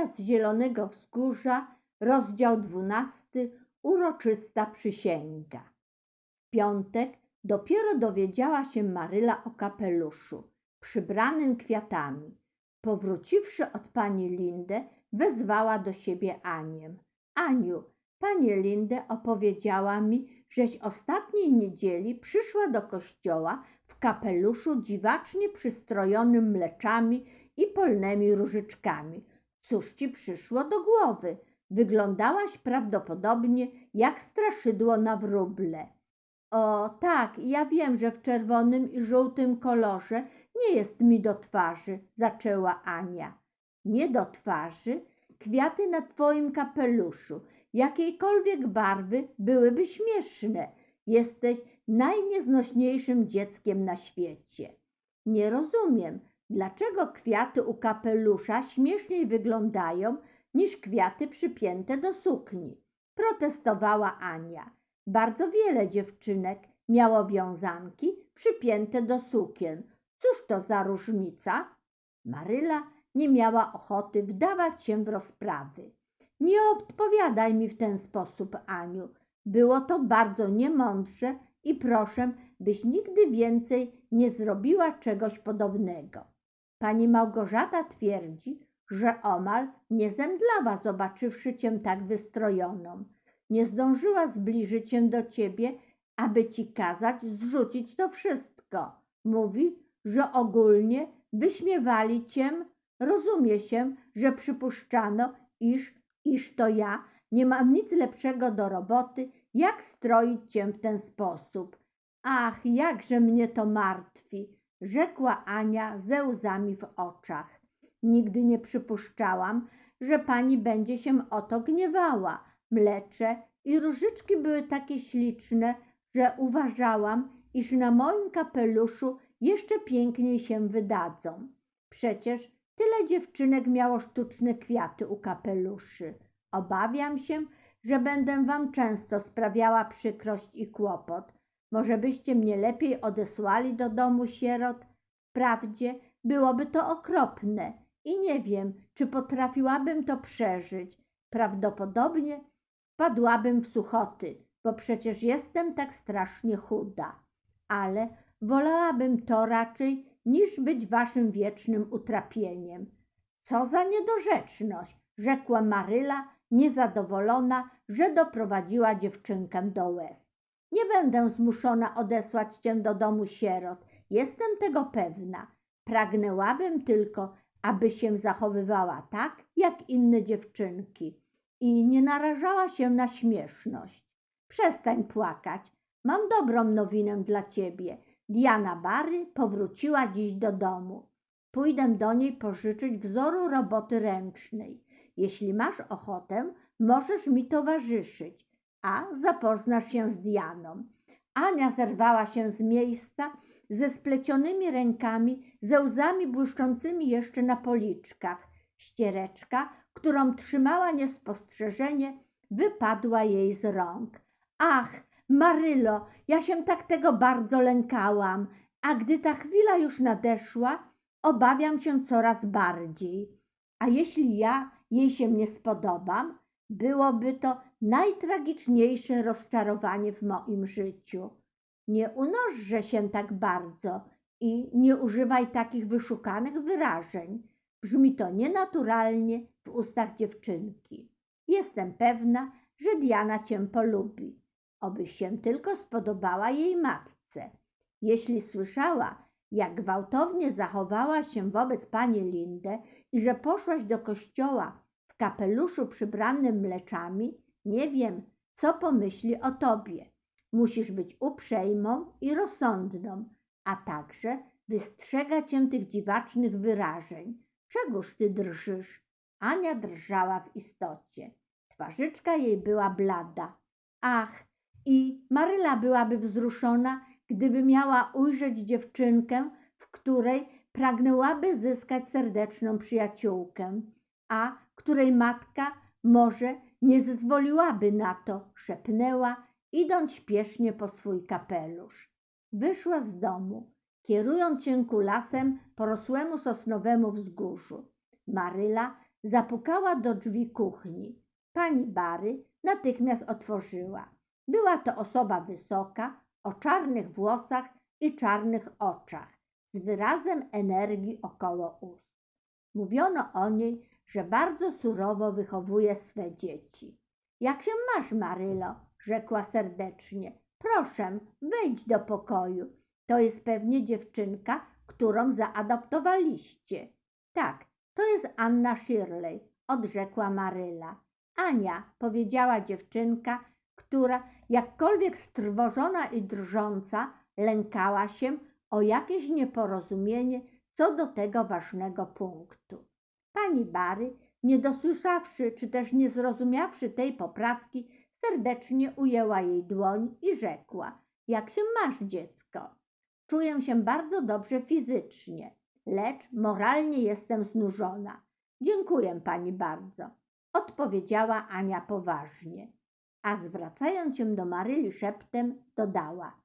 Ania z Zielonego Wzgórza, rozdział dwunasty, uroczysta przysięga. W piątek dopiero dowiedziała się Maryla o kapeluszu, przybranym kwiatami. Powróciwszy od pani Lindę, wezwała do siebie Anię. Aniu, pani Lindę opowiedziała mi, żeś ostatniej niedzieli przyszła do kościoła w kapeluszu dziwacznie przystrojonym mleczami i polnymi różyczkami. Cóż ci przyszło do głowy? Wyglądałaś prawdopodobnie jak straszydło na wróble. O, tak, ja wiem, że w czerwonym i żółtym kolorze nie jest mi do twarzy, zaczęła Ania. Nie do twarzy? Kwiaty na twoim kapeluszu, jakiejkolwiek barwy, byłyby śmieszne. Jesteś najnieznośniejszym dzieckiem na świecie. Nie rozumiem, dlaczego kwiaty u kapelusza śmieszniej wyglądają niż kwiaty przypięte do sukni. Protestowała Ania. Bardzo wiele dziewczynek miało wiązanki przypięte do sukien. Cóż to za różnica? Maryla nie miała ochoty wdawać się w rozprawy. Nie odpowiadaj mi w ten sposób, Aniu. Było to bardzo niemądrze i proszę, byś nigdy więcej nie zrobiła czegoś podobnego. Pani Małgorzata twierdzi, że omal nie zemdlała, zobaczywszy cię tak wystrojoną. Nie zdążyła zbliżyć się do ciebie, aby ci kazać zrzucić to wszystko. Mówi, że ogólnie wyśmiewali cię. Rozumie się, że przypuszczano, iż, iż to ja nie mam nic lepszego do roboty, jak stroić cię w ten sposób. Ach, jakże mnie to martwi, rzekła Ania ze łzami w oczach. Nigdy nie przypuszczałam, że pani będzie się o to gniewała. Mlecze i różyczki były takie śliczne, że uważałam, iż na moim kapeluszu jeszcze piękniej się wydadzą. Przecież tyle dziewczynek miało sztuczne kwiaty u kapeluszy. Obawiam się, że będę wam często sprawiała przykrość i kłopot. Może byście mnie lepiej odesłali do domu sierot? Wprawdzie byłoby to okropne i nie wiem, czy potrafiłabym to przeżyć. Prawdopodobnie wpadłabym w suchoty, bo przecież jestem tak strasznie chuda. Ale wolałabym to raczej, niż być waszym wiecznym utrapieniem. Co za niedorzeczność, rzekła Maryla, niezadowolona, że doprowadziła dziewczynkę do łez. Nie będę zmuszona odesłać cię do domu sierot, jestem tego pewna. Pragnęłabym tylko, aby się zachowywała tak, jak inne dziewczynki i nie narażała się na śmieszność. Przestań płakać. Mam dobrą nowinę dla ciebie. Diana Bary powróciła dziś do domu. Pójdę do niej pożyczyć wzoru roboty ręcznej. Jeśli masz ochotę, możesz mi towarzyszyć, a zapoznasz się z Dianą. Ania zerwała się z miejsca ze splecionymi rękami, ze łzami błyszczącymi jeszcze na policzkach. Ściereczka, którą trzymała niespostrzeżenie, wypadła jej z rąk. Ach, Marylo, ja się tak tego bardzo lękałam, a gdy ta chwila już nadeszła, obawiam się coraz bardziej. A jeśli ja jej się nie spodobam, byłoby to najtragiczniejsze rozczarowanie w moim życiu. Nie unożże się tak bardzo i nie używaj takich wyszukanych wyrażeń. Brzmi to nienaturalnie w ustach dziewczynki. Jestem pewna, że Diana cię polubi, obyś się tylko spodobała jej matce. Jeśli słyszała, jak gwałtownie zachowała się wobec pani Lindę i że poszłaś do kościoła w kapeluszu przybranym mleczami, nie wiem, co pomyśli o tobie. Musisz być uprzejmą i rozsądną, a także wystrzega cię tych dziwacznych wyrażeń. Czegóż ty drżysz? Ania drżała w istocie. Twarzyczka jej była blada. Ach, i Maryla byłaby wzruszona, gdyby miała ujrzeć dziewczynkę, w której pragnęłaby zyskać serdeczną przyjaciółkę, a której matka może nie zezwoliłaby na to, szepnęła, idąc śpiesznie po swój kapelusz. Wyszła z domu, kierując się ku lasem porosłemu sosnowemu wzgórzu. Maryla zapukała do drzwi kuchni. Pani Bary natychmiast otworzyła. Była to osoba wysoka, o czarnych włosach i czarnych oczach, z wyrazem energii około ust. Mówiono o niej, że bardzo surowo wychowuje swe dzieci. Jak się masz, Marylo? rzekła serdecznie. Proszę, wejdź do pokoju. To jest pewnie dziewczynka, którą zaadoptowaliście. Tak, to jest Anna Shirley, odrzekła Maryla. Ania, powiedziała dziewczynka, która jakkolwiek strwożona i drżąca lękała się o jakieś nieporozumienie co do tego ważnego punktu. Pani Bary, nie dosłyszawszy czy też nie zrozumiawszy tej poprawki, serdecznie ujęła jej dłoń i rzekła: Jak się masz, dziecko? Czuję się bardzo dobrze fizycznie, lecz moralnie jestem znużona. Dziękuję pani bardzo, odpowiedziała Ania poważnie, a zwracając się do Maryli szeptem, dodała: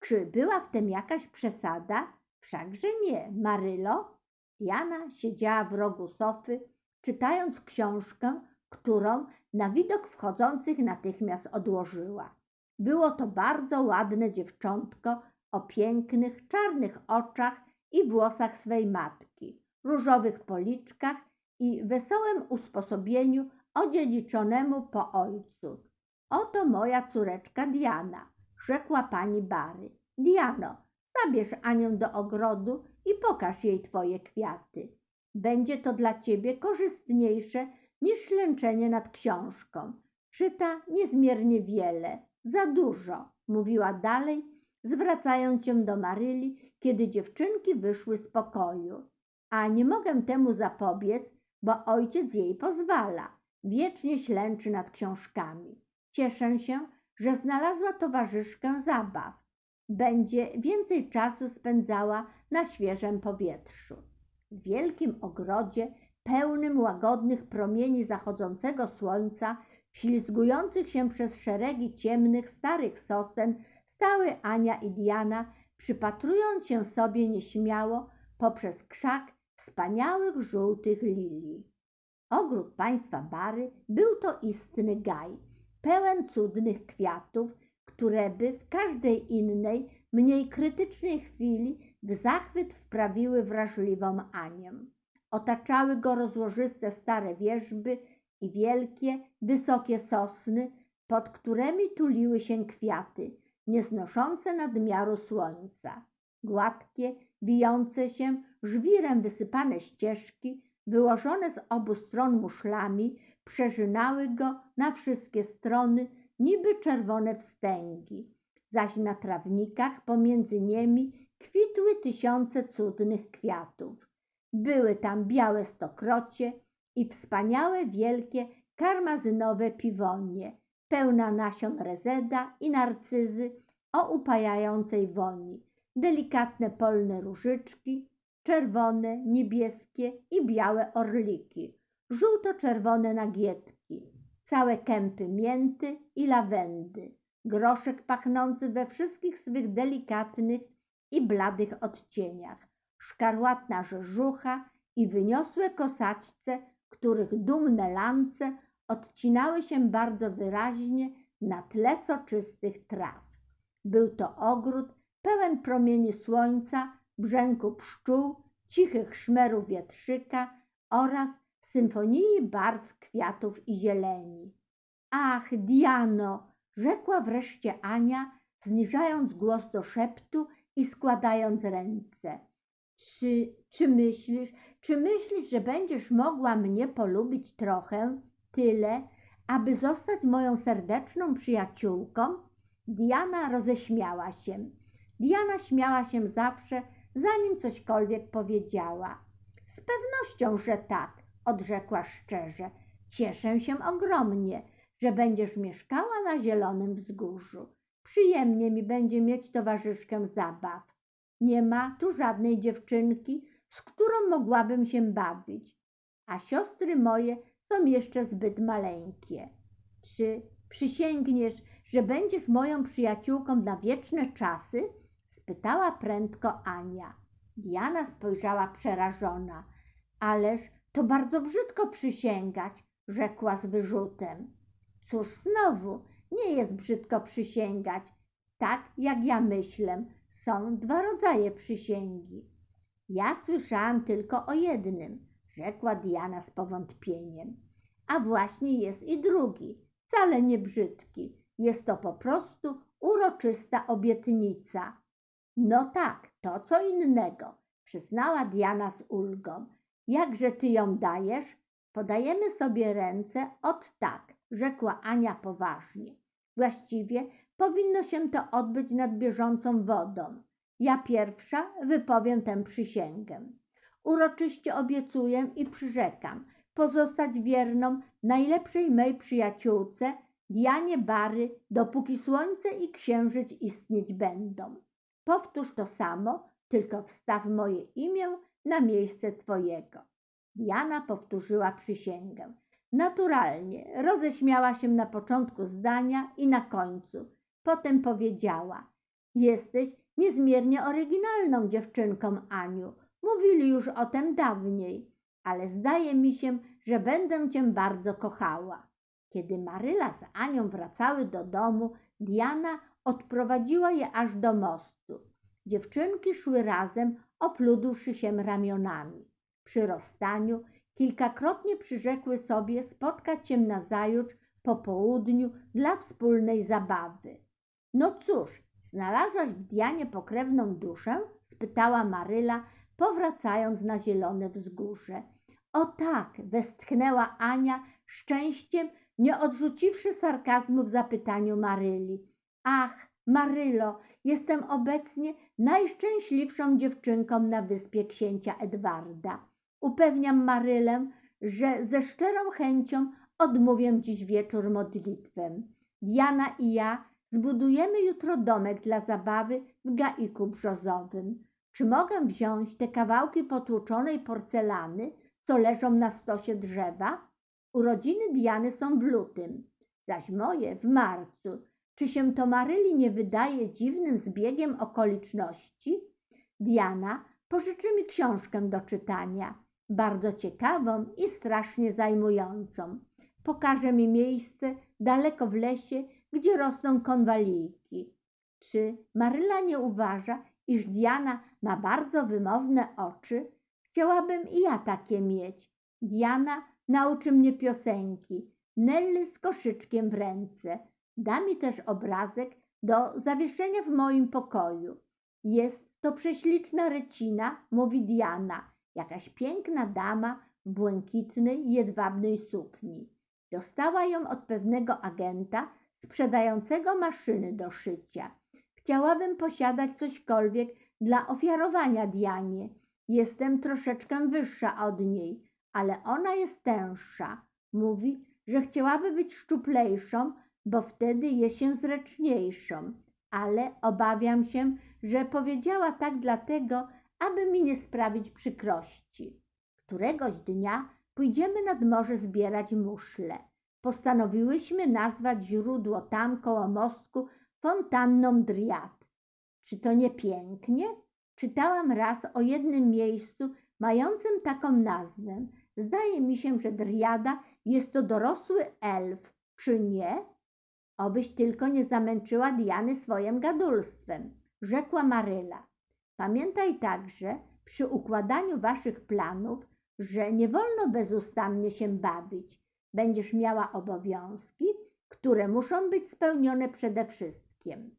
Czy była w tym jakaś przesada? Wszakże nie, Marylo. Jana siedziała w rogu sofy, czytając książkę, którą na widok wchodzących natychmiast odłożyła. Było to bardzo ładne dziewczątko o pięknych, czarnych oczach i włosach swej matki, różowych policzkach i wesołym usposobieniu odziedziczonemu po ojcu. Oto moja córeczka Diana, rzekła pani Bary. Diano, zabierz Anię do ogrodu i pokaż jej twoje kwiaty. Będzie to dla ciebie korzystniejsze niż ślęczenie nad książką. Czyta niezmiernie wiele, za dużo, mówiła dalej, zwracając się do Maryli, kiedy dziewczynki wyszły z pokoju. A nie mogę temu zapobiec, bo ojciec jej pozwala. Wiecznie ślęczy nad książkami. Cieszę się, że znalazła towarzyszkę zabaw. Będzie więcej czasu spędzała na świeżym powietrzu. W wielkim ogrodzie, pełnym łagodnych promieni zachodzącego słońca, ślizgujących się przez szeregi ciemnych, starych sosen, stały Ania i Diana, przypatrując się sobie nieśmiało poprzez krzak wspaniałych żółtych lilii. Ogród państwa Bary był to istny gaj, pełen cudnych kwiatów, które by w każdej innej, mniej krytycznej chwili w zachwyt wprawiły wrażliwą Anię. Otaczały go rozłożyste stare wierzby i wielkie, wysokie sosny, pod którymi tuliły się kwiaty, nieznoszące nadmiaru słońca. Gładkie, wijące się, żwirem wysypane ścieżki, wyłożone z obu stron muszlami, przeżynały go na wszystkie strony, niby czerwone wstęgi. Zaś na trawnikach pomiędzy nimi kwitły tysiące cudnych kwiatów. Były tam białe stokrocie i wspaniałe wielkie karmazynowe piwonie, pełna nasion rezeda i narcyzy o upajającej woni, delikatne polne różyczki, czerwone, niebieskie i białe orliki, żółto-czerwone nagietki, całe kępy mięty i lawendy, groszek pachnący we wszystkich swych delikatnych i bladych odcieniach, szkarłatna rzeżucha i wyniosłe kosaćce, których dumne lance odcinały się bardzo wyraźnie na tle soczystych traw. Był to ogród pełen promieni słońca, brzęku pszczół, cichych szmerów wietrzyka oraz symfonii barw kwiatów i zieleni. Ach, Diano, rzekła wreszcie Ania, zniżając głos do szeptu i składając ręce. Czy, czy myślisz, czy myślisz, że będziesz mogła mnie polubić trochę, tyle, aby zostać moją serdeczną przyjaciółką? Diana roześmiała się. Diana śmiała się zawsze, zanim cośkolwiek powiedziała. Z pewnością, że tak, odrzekła szczerze. Cieszę się ogromnie, że będziesz mieszkała na zielonym wzgórzu. Przyjemnie mi będzie mieć towarzyszkę zabaw. Nie ma tu żadnej dziewczynki, z którą mogłabym się bawić, a siostry moje są jeszcze zbyt maleńkie. Czy przysięgniesz, że będziesz moją przyjaciółką na wieczne czasy? spytała prędko Ania. Diana spojrzała przerażona. Ależ to bardzo brzydko przysięgać, rzekła z wyrzutem. Cóż znowu, nie jest brzydko przysięgać. Tak jak ja myślę, są dwa rodzaje przysięgi. Ja słyszałam tylko o jednym, rzekła Diana z powątpieniem. A właśnie jest i drugi, wcale nie brzydki. Jest to po prostu uroczysta obietnica. No tak, to co innego, przyznała Diana z ulgą. Jakże ty ją dajesz? Podajemy sobie ręce od tak, rzekła Ania poważnie. Właściwie powinno się to odbyć nad bieżącą wodą. Ja pierwsza wypowiem tę przysięgę. Uroczyście obiecuję i przyrzekam pozostać wierną najlepszej mej przyjaciółce, Dianie Bary, dopóki słońce i księżyc istnieć będą. Powtórz to samo, tylko wstaw moje imię na miejsce twojego. Diana powtórzyła przysięgę. Naturalnie roześmiała się na początku zdania i na końcu. Potem powiedziała: Jesteś niezmiernie oryginalną dziewczynką, Aniu. Mówili już o tem dawniej, ale zdaje mi się, że będę cię bardzo kochała. Kiedy Maryla z Anią wracały do domu, Diana odprowadziła je aż do mostu. Dziewczynki szły razem, opludłszy się ramionami. Przy rozstaniu kilkakrotnie przyrzekły sobie spotkać się nazajutrz po południu dla wspólnej zabawy. No cóż, znalazłaś w Dianie pokrewną duszę? spytała Maryla, powracając na zielone wzgórze. O tak, westchnęła Ania, szczęściem nie odrzuciwszy sarkazmu w zapytaniu Maryli. Ach, Marylo, jestem obecnie najszczęśliwszą dziewczynką na wyspie księcia Edwarda. Upewniam Marylę, że ze szczerą chęcią odmówię dziś wieczór modlitwę. Diana i ja zbudujemy jutro domek dla zabawy w gaiku brzozowym. Czy mogę wziąć te kawałki potłuczonej porcelany, co leżą na stosie drzewa? Urodziny Diany są w lutym, zaś moje w marcu. Czy się to Maryli nie wydaje dziwnym zbiegiem okoliczności? Diana pożyczy mi książkę do czytania, bardzo ciekawą i strasznie zajmującą. Pokaże mi miejsce daleko w lesie, gdzie rosną konwalijki. Czy Maryla nie uważa, iż Diana ma bardzo wymowne oczy? Chciałabym i ja takie mieć. Diana nauczy mnie piosenki, Nelly z koszyczkiem w ręce. Da mi też obrazek do zawieszenia w moim pokoju. Jest to prześliczna recina, mówi Diana, jakaś piękna dama w błękitnej, jedwabnej sukni. Dostała ją od pewnego agenta sprzedającego maszyny do szycia. Chciałabym posiadać cośkolwiek dla ofiarowania Dianie. Jestem troszeczkę wyższa od niej, ale ona jest tęższa. Mówi, że chciałaby być szczuplejszą, bo wtedy jest się zręczniejszą. Ale obawiam się, że powiedziała tak dlatego, aby mi nie sprawić przykrości. Któregoś dnia pójdziemy nad morze zbierać muszle. Postanowiłyśmy nazwać źródło tam koło mostku fontanną Driad. Czy to nie pięknie? Czytałam raz o jednym miejscu mającym taką nazwę. Zdaje mi się, że Driada jest to dorosły elf, czy nie? Obyś tylko nie zamęczyła Diany swoim gadulstwem, rzekła Maryla. Pamiętaj także przy układaniu waszych planów, że nie wolno bezustannie się bawić. Będziesz miała obowiązki, które muszą być spełnione przede wszystkim.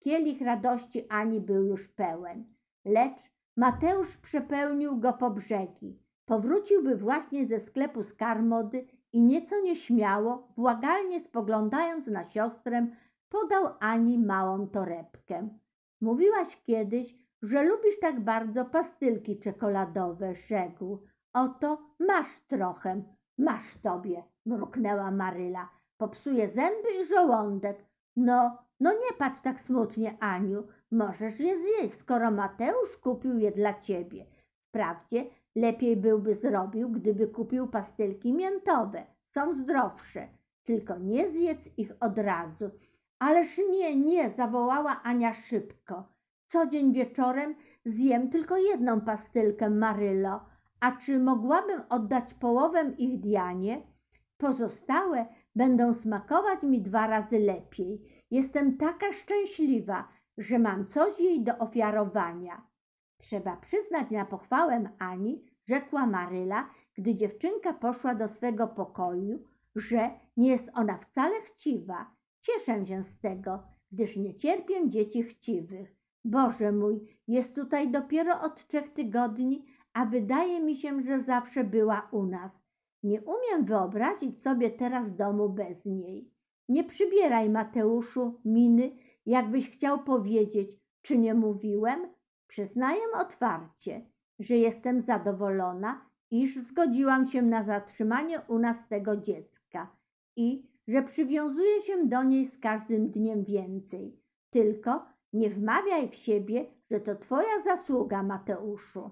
Kielich radości Ani był już pełen, lecz Mateusz przepełnił go po brzegi. Powróciłby właśnie ze sklepu z karmody i nieco nieśmiało, błagalnie spoglądając na siostrę, podał Ani małą torebkę. Mówiłaś kiedyś, że lubisz tak bardzo pastylki czekoladowe, rzekł. Oto masz trochę, masz tobie, mruknęła Maryla. Popsuje zęby i żołądek. No, no nie patrz tak smutnie, Aniu. Możesz je zjeść, skoro Mateusz kupił je dla ciebie. Wprawdzie lepiej byłby zrobił, gdyby kupił pastylki miętowe. Są zdrowsze. Tylko nie zjedz ich od razu. Ależ nie, nie, zawołała Ania szybko. Co dzień wieczorem zjem tylko jedną pastylkę, Marylo, A czy mogłabym oddać połowę ich Dianie? Pozostałe będą smakować mi dwa razy lepiej. Jestem taka szczęśliwa, że mam coś jej do ofiarowania. Trzeba przyznać na pochwałę Ani, rzekła Maryla, gdy dziewczynka poszła do swego pokoju, że nie jest ona wcale chciwa. Cieszę się z tego, gdyż nie cierpię dzieci chciwych. Boże mój, jest tutaj dopiero od trzech tygodni, a wydaje mi się, że zawsze była u nas. Nie umiem wyobrazić sobie teraz domu bez niej. Nie przybieraj, Mateuszu, miny, jakbyś chciał powiedzieć, czy nie mówiłem? Przyznaję otwarcie, że jestem zadowolona, iż zgodziłam się na zatrzymanie u nas tego dziecka i że przywiązuję się do niej z każdym dniem więcej. Tylko nie wmawiaj w siebie, że to twoja zasługa, Mateuszu.